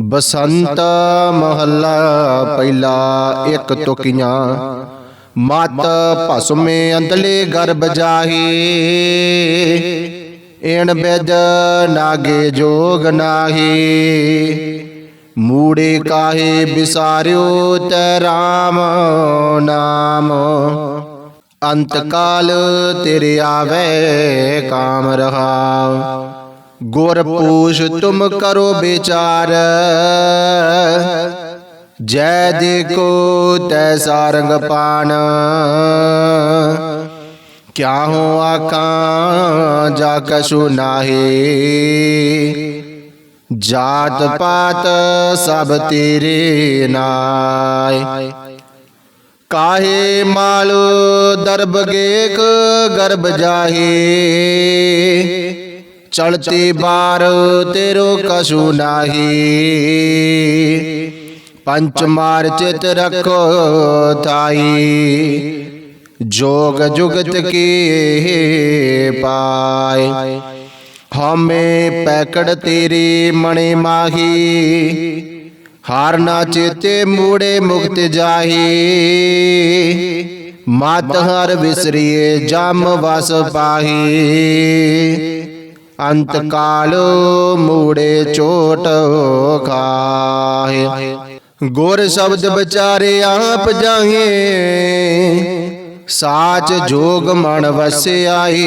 ਬਸੰਤ ਮਹੱਲਾ ਪਹਿਲਾ ਇੱਕ ਤੁਕੀਆਂ। ਮਤ ਭਸਮੇ ਅੰਦਲੇ ਗਰਭ ਜਾਹੀ। ਏਣ ਬਿਜ ਨਾਗੇ ਜੋਗ ਨਾਹੀ। ਮੂੜੇ ਕਾਹੇ ਬਿਸਾਰਿਓ ਤੈ ਰਾਮ ਨਾਮ। ਅੰਤ ਕਾਲ ਤੇਰੇ ਆਵੇ ਕਾਮ ਰਹਾ। ਗੁਰ ਪੂਛ ਤੁਮ ਕਰੋ ਵਿਚਾਰ। ਜੈ ਦੇਖੋ ਤੈ ਸਾਰੰਗ ਪਾਨ ਕਿਆ ਹੋ ਆਕਾਂ ਜਾ ਕਛੂ ਨਾਹੀ। ਜਾਤ ਪਾਤ ਸਭ ਤੇਰੇ ਨਾਏ। ਕਾਹੇ ਮਾਲ ਦਰਬ ਗੇਕ ਗਰਬ ਜਾਹੀ। ਚਲਤੀ ਬਾਰ ਤੇਰੋ ਕਛੂ ਨਾਹੀ। ਪੰਚ ਮਾਰ ਚਿਤ ਰਖੋ ਥਾਈ ਜੋਗ ਜੁਗਤ ਕੀ ਪਾਏ। ਹਮੇ ਪੈਕੜ ਤੇਰੀ ਮਣੇ ਮਾਹੀ। ਹਾਰ ਨਾ ਚੇਤੇ ਮੂੜੇ ਮੁਕਤ ਜਾਹੀ। ਮਤ ਹਰ ਵਿਸਰੀਏ, ਜਮ ਵਸ ਪਾਹੀ। ਅੰਤ ਕਾਲ ਮੂੜੇ ਚੋਟ ਖਾਹੇ। ਗੁਰ ਸ਼ਬਦ ਵਿਚਾਰੇ ਆਪ ਜਾਹੇ। ਸਾਚ ਜੋਗ ਮਨ ਵਸਿਆਈ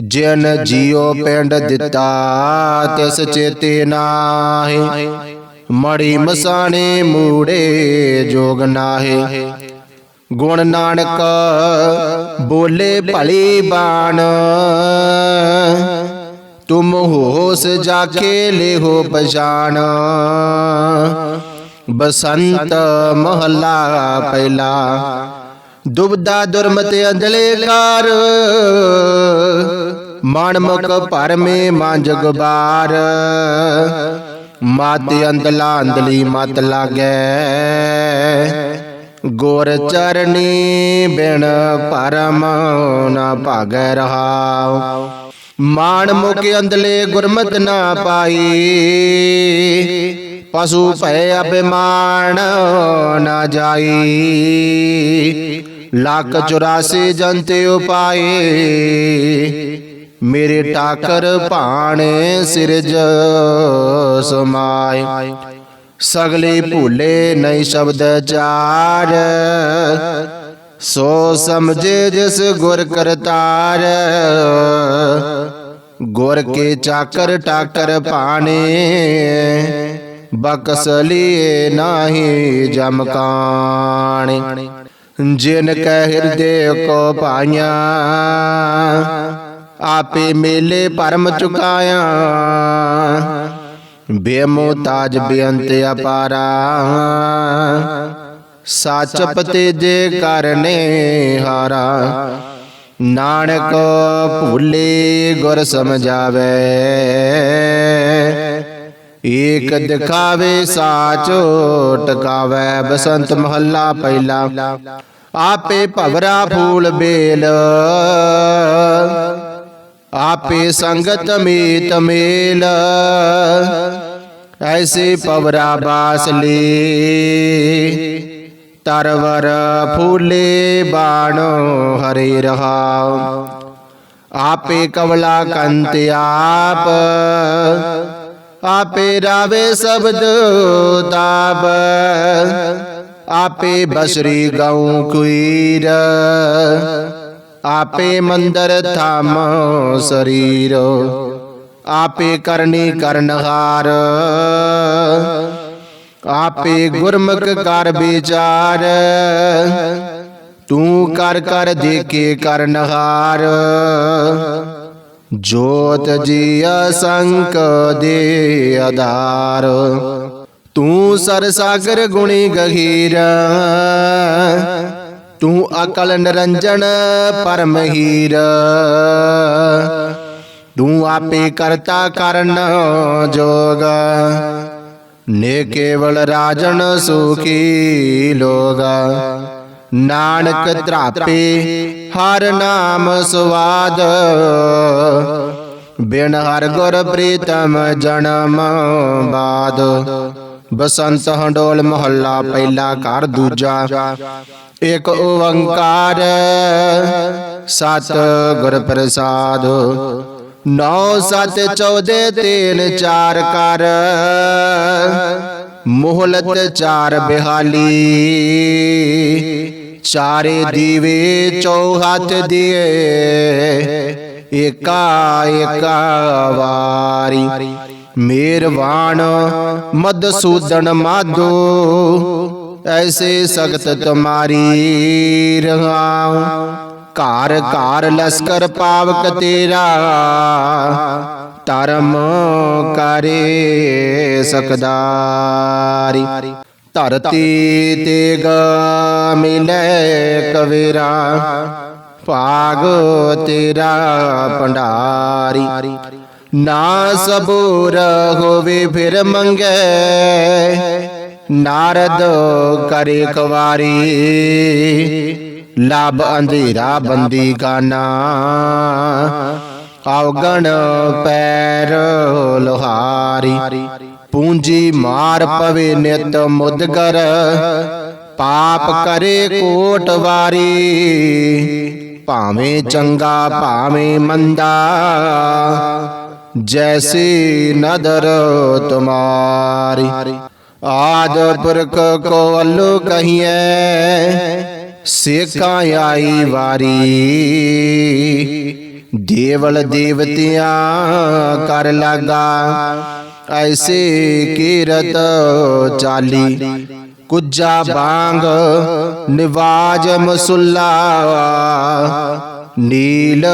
ਜਿਨ ਜੀਉ ਪਿੰਡ ਦਿੱਤਾ, ਤਿਸ ਚੇਤੇ ਨਾਹੀ। ਮੜੀ ਮਸਾਣੇ ਮੂੜੇ ਜੋਗ ਨਾਹੀ। ਗੁਣ ਨਾਨਕ ਬੋਲੇ ਭਲੀ ਬਾਣ। ਤੁਮ ਹੋਸ ਜਾ ਕੇ ਲਿਹੋ ਪਛਾਣ ਬਸੰਤ ਮਹੱਲਾ ਪਹਿਲਾ। ਦੁਬਦਾ ਦੁਰਮਤ ਅੰਜਲੇ ਕਾਰ। ਮਨਮੁਖ ਭਰਮੇ ਮਾਂਜਗ ਬਾਰ। ਮਤ ਅੰਦਲਾ ਅੰਦਲੀ ਮਤ ਲਾਗੈ। ਗੁਰ ਚਰਣੀ ਬਿਨ ਪਰਮ ਨਾ ਭਾਗੈ ਰਹਾਉ। ਮਾਨ ਮੁਖ ਅੰਦਲੇ ਗੁਰਮਤ ਨਾ ਪਾਈ। ਪਸ਼ੂ ਭੈ ਅਭਿਮਾਨ ਨਾ ਜਾਈ। ਲੱਖ 84 ਜੰਤੇ ਉਪਾਏ ਮੇਰੇ ਟਾਕਰ ਭਾਣੇ ਸਿਰਜ ਸਮਾਏ। ਸਗਲੇ ਭੂਲੇ ਨਹੀਂ ਸ਼ਬਦ ਚਾਰ। ਸੋ ਸਮਝੇ ਜਿਸ ਗੁਰ ਕਰਤਾਰ। ਗੁਰ ਕੇ ਚਾਕਰ ਟਾਕਰ ਪਾਣੇ। ਬਕਸ ਲੀਏ ਨਾਹੀ ਜਮਕਾਣੇ ਜਿਨ ਕੈ ਹਿਰਦੇ ਕੋ ਪਾਈਆਂ। ਆਪੇ ਮੇਲੇ ਪਰਮ ਚੁਕਾਇਆ। ਬੇਮੋ ਤਾਜ ਬੇਅੰਤ ਅਪਾਰਾ। ਸਾਚ ਪਤੇ ਜੇ ਕਰਨੇ ਹਾਰਾ। ਨਾਨਕ ਭੁੱਲੇ ਗੁਰ ਸਮਝਾਵੇ। ਏਕ ਦਿਖਾਵੇ ਸਾਚ ਟਕਾਵੇ ਬਸੰਤ ਮਹੱਲਾ ਪਹਿਲਾ। ਆਪੇ ਭਵਰਾ ਫੂਲ ਬੇਲ। ਆਪੇ ਸੰਗਤ ਮੀਤ ਮੇਲ। ਐਸੇ ਪਵਰਾ ਬਾਸ ਲੇ। ਤਰਵਰ ਫੂਲੇ ਬਾਣੋ ਹਰੇ ਰਹਾਉ। ਆਪੇ ਕਵਲਾ ਕੰਤ ਆਪ। ਆਪੇ ਰਾਵੇ ਸ਼ਬਦ ਤਾਪ। ਆਪੇ ਬਸਰੀ ਗਉ ਕੁਈਰ। ਆਪੇ ਮੰਦਰ ਥਾਮ ਸਰੀਰ ਆਪੇ ਕਰਨੀ ਕਰਨਹਾਰ ਆਪੇ ਗੁਰਮੁਖ ਕਰ ਵਿਚਾਰ। ਤੂੰ ਕਰ ਕਰ ਦੇਖੇ ਕਰਨਹਾਰ ਜੋਤ ਜੀ ਅਸੰਕ ਦੇ ਆਧਾਰ। ਤੂੰ ਸਰ ਸਾਗਰ ਗੁਣੀ ਗਹੀਰ। ਤੂੰ ਅਕਲ ਨਿਰੰਜਨ ਪਰਮ ਹੀਰ। ਤੂੰ ਆਪੇ ਕਰਤਾ ਕਰਨ ਜੋਗ। ਨੇ ਕੇਵਲ ਰਾਜਨ ਸੁਖੀ ਲੋਗ। ਨਾਨਕ ਧਰਾਪੇ ਹਰ ਨਾਮ ਸਵਾਦ। ਬਿਨ ਹਰ ਗੁਰ ਪ੍ਰੀਤਮ ਜਨਮ ਬਾਦ। ਬਸੰਤ ਹੰਡੋਲ ਮਹੱਲਾ ਪਹਿਲਾ ਘਰ ਦੂਜਾ। ਇਕ ਓੰਕਾਰ ਸਤ ਗੁਰ ਪ੍ਰਸਾਦ। ਨੌ ਸਤ ਚੌਦੇ ਤੀਨ ਚਾਰ ਕਰ। ਮੋਹਲਤ ਚਾਰ ਬਿਹਾਲੀ। ਚਾਰੇ ਦੀਵੇ ਚੌਹੱਥ ਦੀਏ। ਏਕਾ ਏਕਾ ਵਾਰੀ। ਮੇਰਵਾਨ ਮਦਸੂਦਨ ਮਾਧੋ। ਐਸੇ ਸਖਤ ਤੁਮਾਰੀ ਰਹਾਉ ਘਰ ਘਰ ਲਸਕਰ ਪਾਵਕ ਤੇਰਾ ਧਰਮ ਕਰੇ ਸਕਦਾਰੀ ਧਰਤੀ ਤੇ ਗ ਮਿਲੇ ਕਵੇਰਾ ਭਾਗ ਤੇਰਾ ਭੰਡਾਰੀ ਨਾ ਸਬੂਰ ਹੋਵੇ ਫਿਰ ਮੰਗੇ ਨਾਰਦ ਕਰੇ ਕੁਵਾਰੀ। ਲਬ ਅੰਧੇਰਾ ਬੰਦੀ ਗਾਨਾ। ਔਗਣ ਪੈਰ ਲੋਹਾਰੀ। ਪੂੰਜੀ ਮਾਰ ਪਵੇ ਨਿਤ ਮੁਦਗਰ। ਪਾਪ ਕਰੇ ਕੋਟ ਵਾਰੀ। ਭਾਵੇਂ ਚੰਗਾ, ਭਾਵੇਂ ਮੰਦਾ। ਜੈਸੀ ਨਦਰ ਤੁਮਾਰੀ। ਆਦ ਪੁਰਖ ਕੋ ਅੱਲੂ ਕਹੀਏ ਸੇਕਾਂ ਆਈ ਵਾਰੀ। ਦੇਵਲ ਦੇਵਤਿਆਂ ਕਰ ਲਾਗਾ। ਐਸੇ ਕੀਰਤ ਚਾਲੀ। ਕੁਜਾ ਬਾੰਗ ਨਿਵਾਜ ਮਸੁੱਲਾ। ਨੀਲ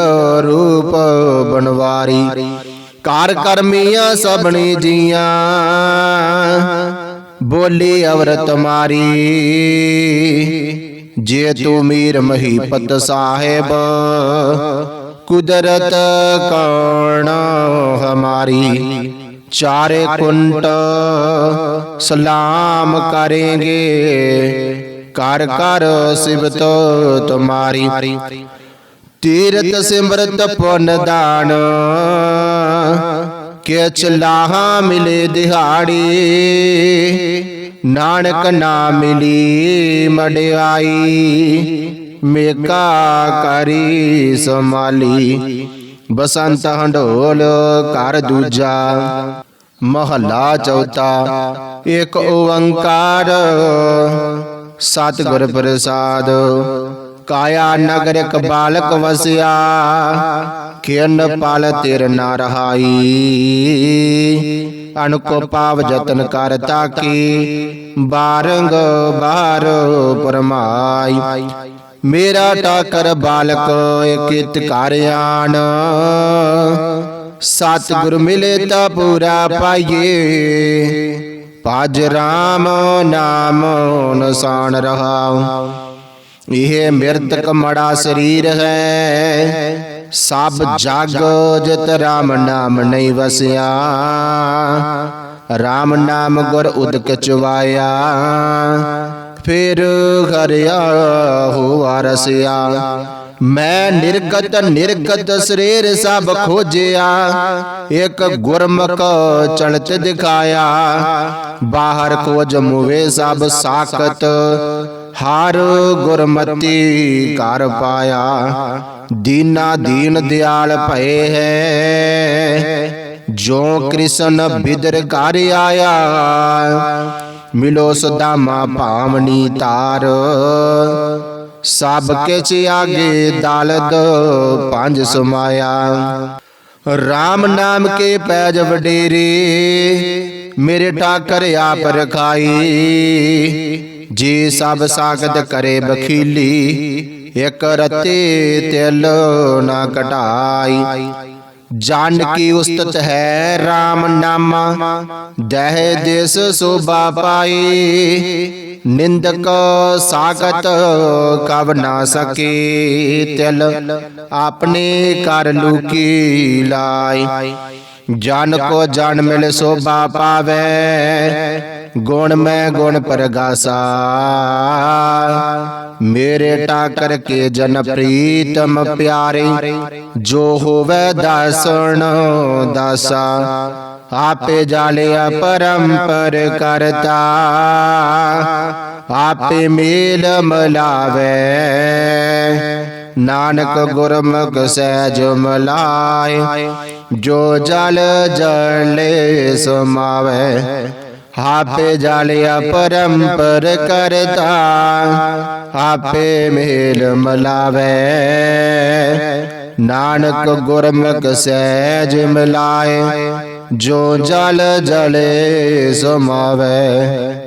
ਰੂਪ ਬਨਵਾਰੀ ਕਰ ਕਰਮੀਆਂ ਸਭਨੀ ਜੀਆਂ। ਬੋਲੀ ਅਵਰਤ ਮਾਰੀ। ਜੇ ਤੂੰ ਮੀਰ ਮਹੀਪਤ ਸਾਹਿਬ, ਕੁਦਰਤ ਕੌਣ ਹਮਾਰੀ? ਚਾਰੇ ਕੁੰਟ ਸਲਾਮ ਕरेंगे ਕਰ ਕਰ ਸਿਵਤ ਤੁਮਾਰੀ। ਤੀਰਤ ਸਿਮਰਤ ਪੁੰਨ ਦਾਨ। ਕਿ ਚਲਾਹਾ ਮਿਲੇ ਦਿਹਾੜੀ। ਨਾਨਕ ਨਾ ਮਿਲੀ ਮੜਿਆਈ, ਮੇਕਾ ਕਰੀ ਸਮਾਲੀ ਬਸੰਤ ਹੰਡੋਲ ਘਰ ਦੂਜਾ, ਮਹੱਲਾ ਚੌਥਾ। ਇੱਕ ਓੰਕਾਰ, ਸਤਿਗੁਰ ਪ੍ਰਸਾਦ। ਕਾਇਆ ਨਗਰ ਇੱਕ ਬਾਲਕ ਵਸਿਆ ਕਿਨ ਪਲ ਤਿਰ ਨਾ ਰਹਾਈ। ਅਨਕੋ ਪਾਵ ਜਤਨ ਕਰ ਤਾਕੀ, ਬਾਰੰਗ ਬਾਰ ਪਰਮਾਈ ਮੇਰਾ ਟਾਕਰ ਬਾਲਕ ਇਕਿਤ ਕਾਰਿਆਨ ਸਤਿਗੁਰ ਮਿਲੇ ਤਾਂ ਪੂਰਾ ਪਾਈਏ। ਭਜ ਰਾਮ ਨਾਮ ਨਸਾਨ ਰਹਾਉ। ਇਹ ਮਿਰਤਕ ਮੜਾ ਸਰੀਰ ਹੈ। ਸਭ ਜਗ ਜਿਤ ਰਾਮ ਨਾਮ ਨਹੀਂ ਵਸਿਆ। ਰਾਮ ਨਾਮ ਗੁਰ ਉਦਕ ਚਵਾਇਆ। ਫਿਰ ਘਰਿਆ ਹੋਆ ਰਸਿਆ। ਮੈਂ ਨਿਰਗਤ ਨਿਰਗਤ ਸਰੀਰ ਸਭ ਖੋਜਿਆ। ਇੱਕ ਗੁਰਮੁਖ ਚਲਤ ਦਿਖਾਇਆ। ਬਾਹਰ ਖੋਜ ਮੁਵੇ ਸਭ ਸਾਖਤ। ਹਰ ਗੁਰਮਤੀ ਕਰ ਪਾਇਆ, ਦੀਨਾ ਦੀਨ ਦਿਆਲ ਭਏ ਹੈ। ਜੋ ਕ੍ਰਿਸ਼ਨ ਬਿਦਰ ਕਰ ਆਇਆ, ਮਿਲੋ ਸੁਦਾਮਾ ਭਾਵਨੀ ਤਾਰ। ਸਭ ਕਿਛ ਆਗੇ ਦਲਦ ਪੰਜ ਸਮਾਇਆ। RAM ਨਾਮ ਕੇ ਪੈਜ ਵਡੇਰੇ, ਮੇਰੇ ਠਾਕਰ ਆਪ ਰਖਾਈ। ਜੀ ਸਭ ਸਾਗਤ ਕਰੇ ਬਖੀਲੀ ਇਕ ਰਤੇ ਤਿਲ ਨਾ ਕਟਾਈ। ਜਾਨ ਕੀ ਉਸਤਤ ਹੈ RAM ਨਾਮਾ, ਦਹਿ ਦੇਸ ਸੋਭਾ ਪਾਈ। ਨਿੰਦਕ ਸਾਗਤ ਕਬ ਨਾ ਸਕੇ, ਤਿਲ ਆਪਣੇ ਕਰ ਲੂਕੀ ਲਾਈ। ਜਨ ਕੋ ਜਨ ਮਿਲ ਸੋਭਾ ਪਾਵੇ ਗੁਣ ਮੈਂ ਗੁਣ ਪ੍ਰਗਾਸਾ। ਮੇਰੇ ਟਾਕਰ ਕੇ ਜਨ ਪ੍ਰੀਤਮ ਪਿਆਰੇ, ਜੋ ਹੋਵੇ ਦਾਸਣ ਦਾਸਾ, ਆਪੇ ਜਾਲਿਆ ਪਰੰਪਰ ਕਰਤਾ। ਆਪੇ ਮੇਲ ਮਲਾਵੇ, ਨਾਨਕ ਗੁਰਮੁਖ ਸਹਿਜ ਮਲਾਏ, ਜੋ ਜਲ ਜਲੇ ਸਮਾਵੇ। ਆਪੇ ਜਾਲਿਆ ਪਰੰਪਰ ਕਰਤਾ ਆਪੇ ਮੇਲ ਮਲਾਵੇ। ਨਾਨਕ ਗੁਰਮੁਖ ਸਹਿਜ ਮਿਲਾਏ, ਜੋ ਜਲ ਜਲੇ ਸਮਾਵੇ।